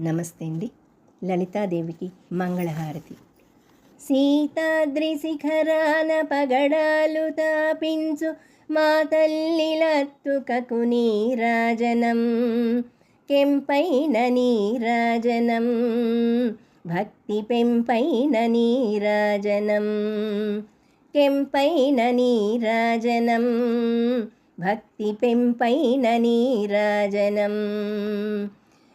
నమస్తే అండి. లలితాదేవికి మంగళహారతి. సీతాద్రి శిఖరాన పగడాలు తాపించు మా తల్లి లత్తుకకు నీరాజనం. కెంపైన నీరాజనం. భక్తి పెంపైన నీరాజనం. కెంపైన నీరాజనం. భక్తి పెంపైన నీరాజనం.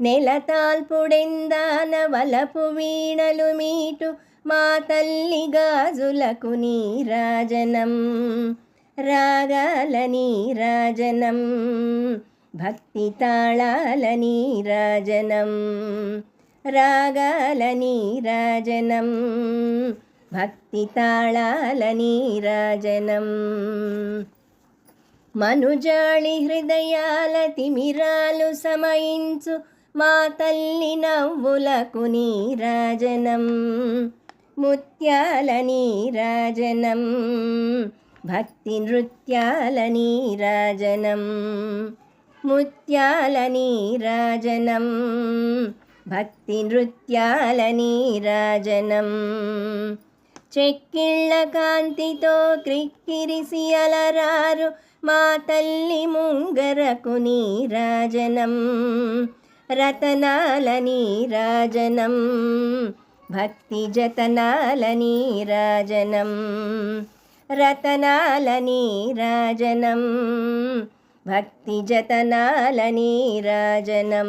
నెలతాల్పుడెందాన వలపు వీణలు మీటు మా తల్లి గాజులకు నీరాజనం రాగాల నీరాజనం భక్తి తాళాల నీరాజనం రాగాల నీరాజనం భక్తి తాళాల నీరాజనం మనుజాళి హృదయాల తిమిరాలు సమయించు మా తల్లి నవ్వులకు నీరాజనం ముత్యాల నీరాజనం భక్తి నృత్యాల నీరాజనం ముత్యాల నీరాజనం భక్తి నృత్యాల నీరాజనం చెక్కిళ్ళ కాంతితో క్రిక్కిరిసి అలరారు మా తల్లి ముంగరకు నీరాజనం రతనాల నీరాజనం. భక్తి జతనాల నీరాజనం. రతనాల నీరాజనం. భక్తి జతనాల నీరాజనం.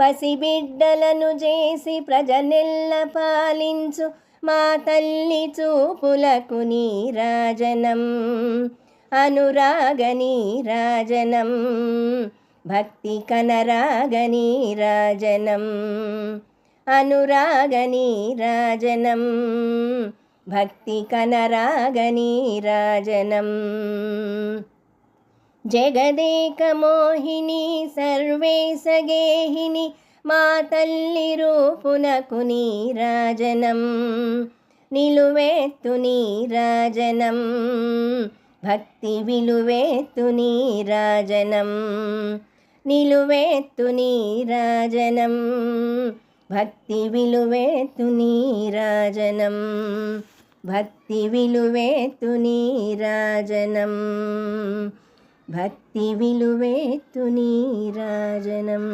పసిబిడ్డలను చేసి ప్రజనెల్ల పాలించు మా తల్లి చూపులకు నీరాజనం. అనురాగ నీరాజనం. భక్తి కనరాగని రాజనం అనురాగని రాజనం భక్తి కనరాగని రాజనం జగదేక మోహిని సర్వేశ గేహిని మా తల్లి రూపునకు నీరాజనం నిలువెత్తు నీరాజనం భక్తి విలువెత్తు నీరాజనం. నిలువేత్తు నీరాజనం భక్తి విలువేత్తు నీరాజనం భక్తి విలువేత్తు నీరాజనం భక్తి విలువేత్తు నీరాజనం